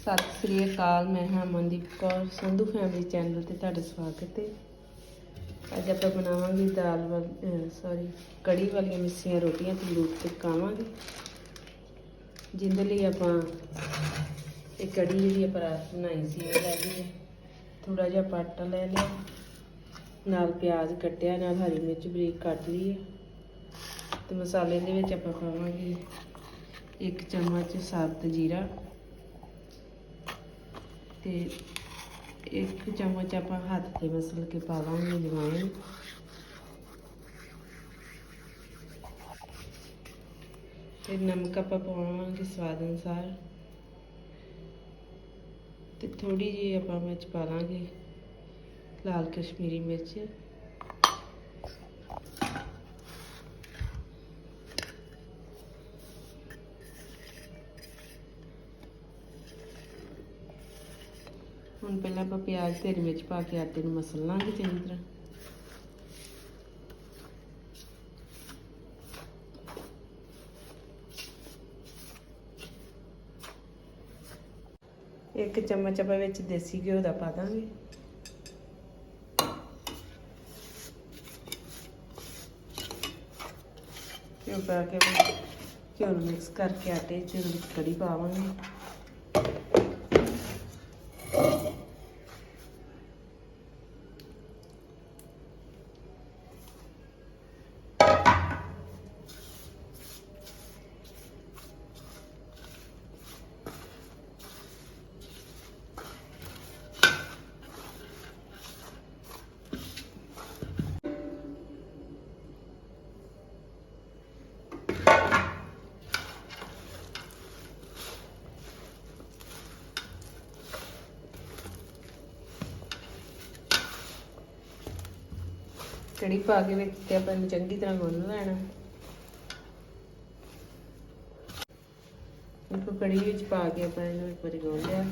ਸਤਿ ਸ੍ਰੀ ਅਕਾਲ, ਮੈਂ ਹਾਂ ਅਮਨਦੀਪ ਕੌਰ, ਸੰਧੂ ਫੈਮਿਲੀ ਚੈਨਲ ਤੇ ਤੁਹਾਡਾ ਸਵਾਗਤ ਹੈ। ਅੱਜ ਆਪਾਂ ਬਣਾਵਾਂਗੇ ਦਾਲ ਵਾਲੀ ਸੌਰੀ ਕੜੀ ਵਾਲੀਆਂ ਮਿੱਸੀਆਂ, ਰੋਟੀਆਂ ਤੰਦੂਰ ਤੇ ਪਕਾਵਾਂਗੇ ਜਿਹਦੇ ਲਈ ਆਪਾਂ ਇਹ ਕੜੀ ਜਿਹੜੀ ਆਪਾਂ ਰਾਤ ਬਣਾਈ ਸੀ ਉਹ ਲੈ ਲਈ ਥੋੜਾ ਜਿਹਾ ਪਾਟਾ ਲੈ ਲਿਆ। ਨਾਲ ਪਿਆਜ਼ ਕੱਟਿਆ, ਨਾਲ ਹਰੀ ਮਿਰਚ ਬਰੀਕ ਕੱਟ ਲਈ ਹੈ। ਤੇ ਮਸਾਲੇ ਦੇ ਵਿੱਚ ਆਪਾਂ ਪਾਵਾਂਗੇ ਇੱਕ ਚਮਚ ਸਾਬਤ ਜੀਰਾ। ਤੇ ਇੱਕ ਚਮਚ ਆਪਾਂ ਹੱਥ ਤੇ ਮਸਲ ਕੇ ਪਾ ਲਾਂਗੇ ਜਵਾਇਨ ਤੇ ਨਮਕ ਆਪਾਂ ਪਾਵਾਂਗੇ ਸਵਾਦ ਅਨੁਸਾਰ। ਤੇ ਥੋੜੀ ਜਿਹੀ ਆਪਾਂ ਮਿਰਚ ਪਾ ਲਾਂਗੇ ਲਾਲ ਕਸ਼ਮੀਰੀ ਮਿਰਚ। ਹੁਣ ਪਹਿਲਾਂ ਆਪਾਂ ਪਿਆਜ਼ ਤੇ ਵਿੱਚ ਪਾ ਕੇ ਆਟੇ ਨੂੰ ਮਸਲ ਲਾਂਗੇ ਚੰਗੀ ਤਰ੍ਹਾਂ। ਇੱਕ ਚਮਚ ਆਪਾਂ ਵਿੱਚ ਦੇਸੀ ਘਿਓ ਦਾ ਪਾ ਦਾਂਗੇ। ਘਿਓ ਪਾ ਕੇ ਘਿਓ ਨੂੰ ਮਿਕਸ ਕਰਕੇ ਆਟੇ 'ਚ ਕੜੀ ਪਾਵਾਂਗੇ। ਕੜੀ ਪਾ ਕੇ ਵਿੱਚ ਤੇ ਆਪਾਂ ਇਹਨੂੰ ਚੰਗੀ ਤਰ੍ਹਾਂ ਗੁੰਨ ਲੈਣਾ। ਇੱਕ ਕੜੀ ਵਿੱਚ ਪਾ ਕੇ ਆਪਾਂ ਇਹਨੂੰ ਇੱਕ ਵਾਰੀ ਗੁੰਨ ਲਿਆ।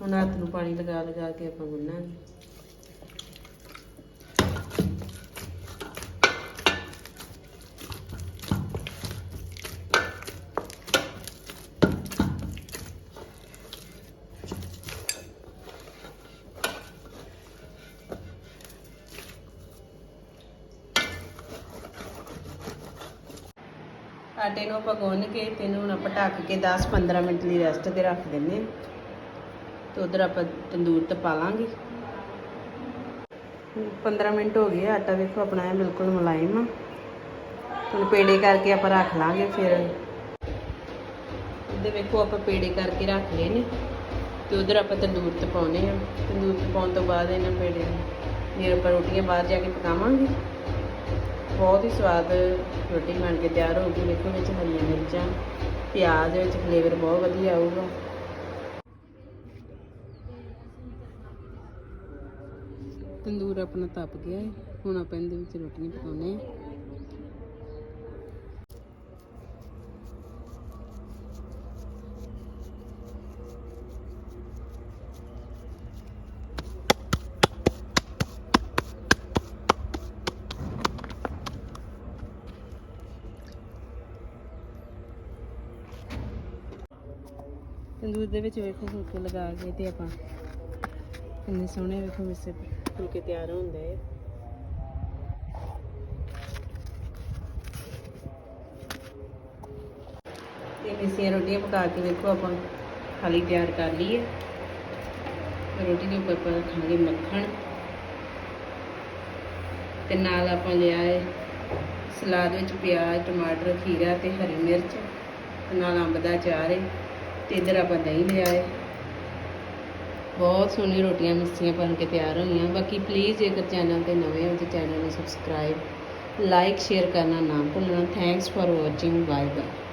ਹੁਣ ਹੱਥ ਨੂੰ ਪਾਣੀ ਲਗਾ ਲਗਾ ਕੇ ਆਪਾਂ ਗੁੰਨਾਂਗੇ। ਆਟੇ ਨੂੰ ਆਪਾਂ ਗੁੰਨ ਕੇ ਤੇ ਇਹਨੂੰ ਹੁਣ ਆਪਾਂ ਢੱਕ ਕੇ 10-15 ਮਿੰਟ ਲਈ ਰੈਸਟ ਤੇ ਰੱਖ ਦਿੰਦੇ ਹਾਂ। ਤੇ ਉਧਰ ਆਪਾਂ ਤੰਦੂਰ ਤੇ ਪਾ ਲਾਂਗੇ 15 ਮਿੰਟ ਹੋ ਗਏ ਆਟਾ ਵੇਖੋ ਆਪਣਾ ਇਹ ਬਿਲਕੁਲ ਮੁਲਾਇਮ ਆ। ਹੁਣ ਪੇੜੇ ਕਰਕੇ ਆਪਾਂ ਰੱਖ ਲਾਂਗੇ ਫਿਰ। ਇਹਦੇ ਵੇਖੋ ਆਪਾਂ ਪੇੜੇ ਕਰਕੇ ਰੱਖ ਲਏ ਨੇ। ਤੇ ਉਧਰ ਆਪਾਂ ਤੰਦੂਰ ਤੇ ਪਾਉਨੇ ਆ। ਤੰਦੂਰ ਤੇ ਪਾਉਣ ਤੋਂ ਬਾਅਦ ਇਹਨਾਂ ਪੇੜਿਆਂ ਨੂੰ ਫਿਰ ਆਪਾਂ ਰੋਟੀਆਂ ਬਾਹਰ ਜਾ ਕੇ ਪਕਾਵਾਂਗੇ। ਬਹੁਤ ਹੀ ਸਵਾਦ ਰੋਟੀ ਬਣ ਕੇ ਤਿਆਰ ਹੋ ਗਈ। ਵੇਖੋ ਵਿੱਚ ਹਰੀਆਂ ਮਿਰਚਾਂ, ਪਿਆਜ਼ ਵਿੱਚ ਫਲੇਵਰ ਬਹੁਤ ਵਧੀਆ ਆਊਗਾ। ਤੰਦੂਰ ਆਪਣਾ ਤਪ ਗਿਆ ਹੈ। ਹੁਣ ਆਪਾਂ ਇਹਦੇ ਵਿੱਚ ਰੋਟੀਆਂ ਪਕਾਉਣੇ ਆ ਤੰਦੂਰ ਦੇ ਵਿੱਚ ਵੇਖੋ ਫੁਲਕੇ ਲਗਾ ਕੇ ਤੇ ਆਪਾਂ ਕਿੰਨੇ ਸੋਹਣੇ ਵੇਖੋ ਮਿੱਸੇ ਫੁਲਕੇ ਤਿਆਰ ਹੁੰਦੇ ਆ। ਤੇ ਮਿੱਸੀਆਂ ਰੋਟੀਆਂ ਪਕਾ ਕੇ ਵੇਖੋ ਆਪਾਂ ਖਾਲੀ ਤਿਆਰ ਕਰ ਲਈਏ ਰੋਟੀ ਦੇ ਉੱਪਰ ਆਪਾਂ ਰੱਖਾਂਗੇ ਮੱਖਣ। ਤੇ ਨਾਲ ਆਪਾਂ ਲਿਆ ਹੈ ਸਲਾਦ ਵਿੱਚ ਪਿਆਜ਼, ਟਮਾਟਰ, ਖੀਰਾ ਤੇ ਹਰੀ ਮਿਰਚ। ਨਾਲ ਅੰਬ ਦਾ ਅਚਾਰ ਹੈ ਤੇ ਇਧਰ ਆਪਾਂ ਦਹੀਂ ਲਿਆ ਹੈ ਬਹੁਤ ਸੋਹਣੀ ਰੋਟੀਆਂ ਮਿੱਸੀਆਂ ਬਣ ਕੇ ਤਿਆਰ ਹੋਈਆਂ। ਬਾਕੀ ਪਲੀਜ਼ ਜੇਕਰ ਚੈਨਲ ਤੇ ਨਵੇਂ ਹੋ ਤੇ ਚੈਨਲ ਨੂੰ ਸਬਸਕ੍ਰਾਈਬ ਲਾਈਕ ਸ਼ੇਅਰ ਕਰਨਾ ਨਾ ਭੁੱਲਣਾ। Thanks for watching bye bye